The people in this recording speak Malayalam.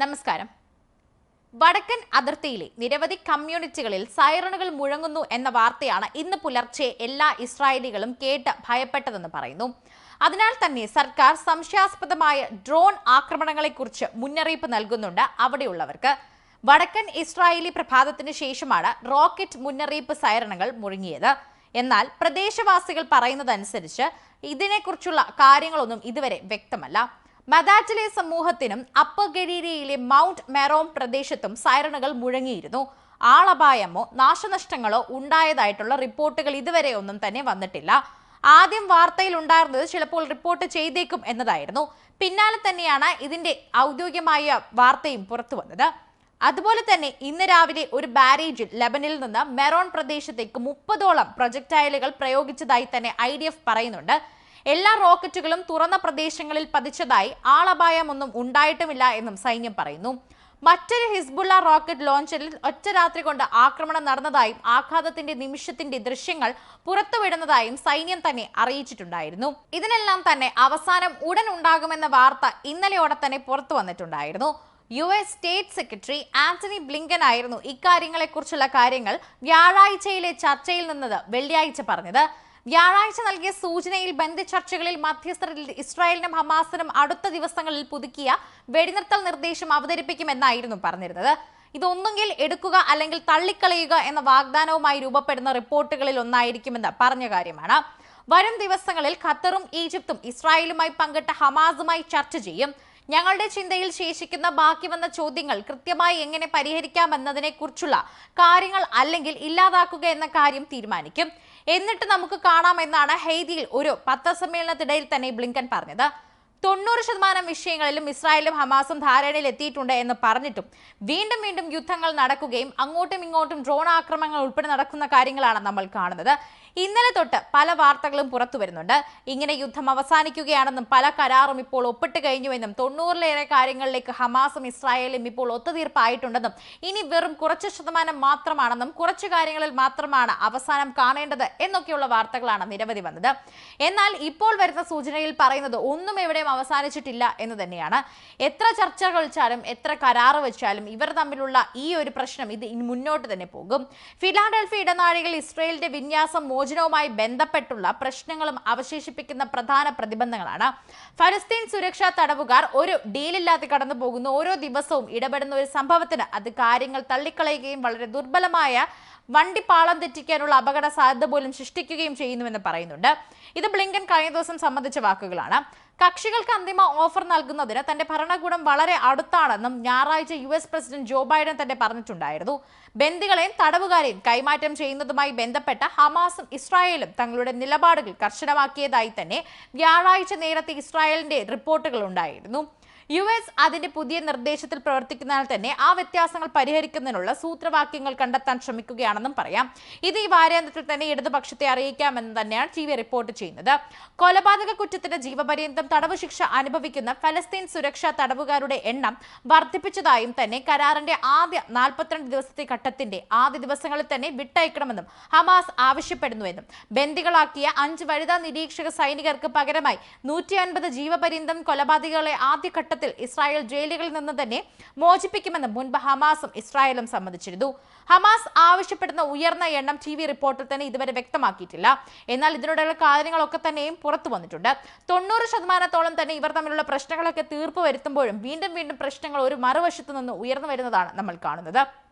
നമസ്കാരം. വടക്കൻ അതിർത്തിയിലെ നിരവധി കമ്മ്യൂണിറ്റികളിൽ സൈറണുകൾ മുഴങ്ങുന്നു എന്ന വാർത്തയാണ് ഇന്ന് പുലർച്ചെ എല്ലാ ഇസ്രായേലികളും കേട്ട് ഭയപ്പെട്ടതെന്ന് പറയുന്നു. അതിനാൽ തന്നെ സർക്കാർ സംശയാസ്പദമായ ഡ്രോൺ ആക്രമണങ്ങളെക്കുറിച്ച് മുന്നറിയിപ്പ് നൽകുന്നുണ്ട് അവിടെയുള്ളവർക്ക്. വടക്കൻ ഇസ്രായേലി പ്രഭാതത്തിന് ശേഷമാണ് റോക്കറ്റ് മുന്നറിയിപ്പ് സൈറണുകൾ മുഴങ്ങിയത്. എന്നാൽ പ്രദേശവാസികൾ പറയുന്നതനുസരിച്ച് ഇതിനെക്കുറിച്ചുള്ള കാര്യങ്ങളൊന്നും ഇതുവരെ വ്യക്തമല്ല. മദാറ്റിലെ സമൂഹത്തിനും അപ്പർ ഗരീരയിലെ മൗണ്ട് മെറോം പ്രദേശത്തും സൈറണുകൾ മുഴങ്ങിയിരുന്നു. ആളപായമോ നാശനഷ്ടങ്ങളോ ഉണ്ടായതായിട്ടുള്ള റിപ്പോർട്ടുകൾ ഇതുവരെ ഒന്നും തന്നെ വന്നിട്ടില്ല. ആദ്യം വാർത്തയിൽ ഉണ്ടായിരുന്നത് ചിലപ്പോൾ റിപ്പോർട്ട് ചെയ്തേക്കും എന്നതായിരുന്നു. പിന്നാലെ തന്നെയാണ് ഇതിന്റെ ഔദ്യോഗികമായ വാർത്തയും പുറത്തു വന്നത്. അതുപോലെ തന്നെ ഇന്ന് രാവിലെ ഒരു ബാരേജിൽ ലബനിൽ നിന്ന് മെറോൺ പ്രദേശത്തേക്ക് മുപ്പതോളം പ്രൊജക്ടൈലുകൾ പ്രയോഗിച്ചതായി തന്നെ ഐ പറയുന്നുണ്ട്. എല്ലാ റോക്കറ്റുകളും തുറന്ന പ്രദേശങ്ങളിൽ പതിച്ചതായി ആളപായമൊന്നും ഉണ്ടായിട്ടുമില്ല എന്നും സൈന്യം പറയുന്നു. മറ്റൊരു ഹിസ്ബുള്ള റോക്കറ്റ് ലോഞ്ചറിൽ ഒറ്റ രാത്രി കൊണ്ട് ആക്രമണം നടന്നതായും ആഘാതത്തിന്റെ നിമിഷത്തിന്റെ ദൃശ്യങ്ങൾ പുറത്തുവിടുന്നതായും സൈന്യം തന്നെ അറിയിച്ചിട്ടുണ്ടായിരുന്നു. ഇതിനെല്ലാം തന്നെ അവസാനം ഉടൻ ഉണ്ടാകുമെന്ന വാർത്ത ഇന്നലെയോടെ തന്നെ പുറത്തു വന്നിട്ടുണ്ടായിരുന്നു. U S state secretary Antony Blinken ആയിരുന്നു ഇക്കാര്യങ്ങളെക്കുറിച്ചുള്ള കാര്യങ്ങൾ വ്യാഴാഴ്ചയിലെ ചർച്ചയിൽ നിന്നത് വെള്ളിയാഴ്ച പറഞ്ഞത്. വ്യാഴാഴ്ച നൽകിയ സൂചനയിൽ ബന്ദ് ചർച്ചകളിൽ മധ്യസ്ഥരിൽ ഇസ്രായേലിനും ഹമാസിനും അടുത്ത ദിവസങ്ങളിൽ പുതുക്കിയ വെടിനിർത്തൽ നിർദ്ദേശം അവതരിപ്പിക്കുമെന്നായിരുന്നു പറഞ്ഞിരുന്നത്. ഇതൊന്നുകിൽ എടുക്കുക അല്ലെങ്കിൽ തള്ളിക്കളയുക എന്ന വാഗ്ദാനവുമായി രൂപപ്പെടുന്ന റിപ്പോർട്ടുകളിൽ ഒന്നായിരിക്കുമെന്ന് പറഞ്ഞ കാര്യമാണ്. വരും ദിവസങ്ങളിൽ ഖത്തറും ഈജിപ്തും ഇസ്രായേലുമായി പങ്കിട്ട ഹമാസുമായി ചർച്ച ചെയ്യും. ഞങ്ങളുടെ ചിന്തയിൽ ശേഷിക്കുന്ന ബാക്കി വന്ന ചോദ്യങ്ങൾ കൃത്യമായി എങ്ങനെ പരിഹരിക്കാമെന്നതിനെക്കുറിച്ചുള്ള കാര്യങ്ങൾ അല്ലെങ്കിൽ ഇല്ലാതാക്കുക എന്ന കാര്യം തീരുമാനിക്കും. എന്നിട്ട് നമുക്ക് കാണാമെന്നാണ് ഹെയ്തിയിൽ ഒരു പത്രസമ്മേളനത്തിനിടയിൽ തന്നെ ബ്ലിങ്കൻ പറഞ്ഞത്. തൊണ്ണൂറ് ശതമാനം വിഷയങ്ങളിലും ഇസ്രായേലും ഹമാസും ധാരണയിൽ എത്തിയിട്ടുണ്ട് എന്ന് പറഞ്ഞിട്ടും വീണ്ടും വീണ്ടും യുദ്ധങ്ങൾ നടക്കുകയും അങ്ങോട്ടും ഇങ്ങോട്ടും ഡ്രോൺ ആക്രമണങ്ങൾ ഉൾപ്പെടെ നടക്കുന്ന കാര്യങ്ങളാണ് നമ്മൾ കാണുന്നത്. ഇന്നലെ തൊട്ട് പല വാർത്തകളും പുറത്തു വരുന്നുണ്ട്. ഇങ്ങനെ യുദ്ധം അവസാനിക്കുകയാണെന്നും പല കരാറും ഇപ്പോൾ ഒപ്പിട്ട് കഴിഞ്ഞുവെന്നും തൊണ്ണൂറിലേറെ കാര്യങ്ങളിലേക്ക് ഹമാസും ഇസ്രായേലും ഇപ്പോൾ ഒത്തുതീർപ്പായിട്ടുണ്ടെന്നും ഇനി വെറും കുറച്ച് ശതമാനം മാത്രമാണെന്നും കുറച്ച് കാര്യങ്ങളിൽ മാത്രമാണ് അവസാനം കാണേണ്ടത് എന്നൊക്കെയുള്ള വാർത്തകളാണ് നിരവധി വന്നത്. എന്നാൽ ഇപ്പോൾ വരുന്ന സൂചനയിൽ പറയുന്നത് ഒന്നും എവിടെയും അവസാനിച്ചിട്ടില്ല എന്ന് തന്നെയാണ്. എത്ര ചർച്ചകൾ വെച്ചാലും എത്ര കരാറ് വെച്ചാലും ഇവർ തമ്മിലുള്ള ഈ ഒരു പ്രശ്നം ഇത് മുന്നോട്ട് തന്നെ പോകും. ഫിലാഡൽഫി ഇടനാഴികൾ ഇസ്രയേലിന്റെ വിന്യാസം മോചനവുമായി ബന്ധപ്പെട്ടുള്ള പ്രശ്നങ്ങളും അവശേഷിപ്പിക്കുന്ന പ്രധാന പ്രതിബന്ധങ്ങളാണ്. ഫലസ്തീൻ സുരക്ഷാ തടവുകാർ ഒരു ഡീലില്ലാതെ കടന്നു പോകുന്ന. ഓരോ ദിവസവും ഇടപെടുന്ന ഒരു സംഭവത്തിന് അത് കാര്യങ്ങൾ തള്ളിക്കളയുകയും വളരെ ദുർബലമായ വണ്ടി പാളം തെറ്റിക്കാനുള്ള അപകട സാധ്യത പോലും സൃഷ്ടിക്കുകയും ചെയ്യുന്നുവെന്ന് പറയുന്നുണ്ട്. ഇത് ബ്ലിങ്കൻ കഴിഞ്ഞ ദിവസം സംബന്ധിച്ച വാക്കുകളാണ്. കക്ഷികൾക്ക് അന്തിമ ഓഫർ നൽകുന്നതിന് തന്റെ ഭരണകൂടം വളരെ അടുത്താണെന്നും ഞായറാഴ്ച U S president Joe Biden തന്നെ പറഞ്ഞിട്ടുണ്ടായിരുന്നു. ബന്ദികളെയും തടവുകാരെയും കൈമാറ്റം ചെയ്യുന്നതുമായി ബന്ധപ്പെട്ട ഹമാസും ഇസ്രായേലും തങ്ങളുടെ നിലപാടുകൾ കർശനമാക്കിയതായി തന്നെ വ്യാഴാഴ്ച നേരത്തെ ഇസ്രായേലിന്റെ റിപ്പോർട്ടുകൾ ഉണ്ടായിരുന്നു. യു എസ് അതിന്റെ പുതിയ നിർദ്ദേശത്തിൽ പ്രവർത്തിക്കുന്നതിനാൽ തന്നെ ആ വ്യത്യാസങ്ങൾ പരിഹരിക്കുന്നതിനുള്ള സൂത്രവാക്യങ്ങൾ കണ്ടെത്താൻ ശ്രമിക്കുകയാണെന്നും പറയാം. ഇത് ഈ വാരാന്ത്യത്തിൽ തന്നെ ഇടതുപക്ഷത്തെ അറിയിക്കാമെന്ന് തന്നെയാണ് ടി വി റിപ്പോർട്ട് ചെയ്യുന്നത്. കൊലപാതക കുറ്റത്തിന് ജീവപര്യന്തം തടവ് ശിക്ഷ അനുഭവിക്കുന്ന ഫലസ്തീൻ സുരക്ഷാ തടവുകാരുടെ എണ്ണം വർദ്ധിപ്പിച്ചതായും തന്നെ കരാറിന്റെ ആദ്യ നാൽപ്പത്തിരണ്ട് ദിവസത്തെ ഘട്ടത്തിന്റെ ആദ്യ ദിവസങ്ങളിൽ തന്നെ വിട്ടയക്കണമെന്നും ഹമാസ് ആവശ്യപ്പെടുന്നുവെന്നും. ബന്ദികളാക്കിയ അഞ്ച് വനിതാ നിരീക്ഷക സൈനികർക്ക് പകരമായി നൂറ്റി അൻപത് ജീവപര്യന്തം കൊലപാതകളെ ആദ്യഘട്ടത്തിൽ ഇസ്രായേൽ ജയിലുകളിൽ നിന്ന് തന്നെ മോചിപ്പിക്കുമെന്ന് മുൻപ് ഹമാസും ഇസ്രായേലും സമ്മതിച്ചിരുന്നു. ഹമാസ് ആവശ്യപ്പെടുന്ന ഉയർന്ന എണ്ണം ടി വി റിപ്പോർട്ടിൽ തന്നെ ഇതുവരെ വ്യക്തമാക്കിയിട്ടില്ല. എന്നാൽ ഇതിനോടുള്ള കാര്യങ്ങളൊക്കെ തന്നെയും പുറത്തു വന്നിട്ടുണ്ട്. തൊണ്ണൂറ് ശതമാനത്തോളം തന്നെ ഇവർ തമ്മിലുള്ള പ്രശ്നങ്ങളൊക്കെ തീർപ്പ് വരുത്തുമ്പോഴും വീണ്ടും വീണ്ടും പ്രശ്നങ്ങൾ ഒരു മറുവശത്തു നിന്ന് ഉയർന്നു വരുന്നതാണ് നമ്മൾ കാണുന്നത്.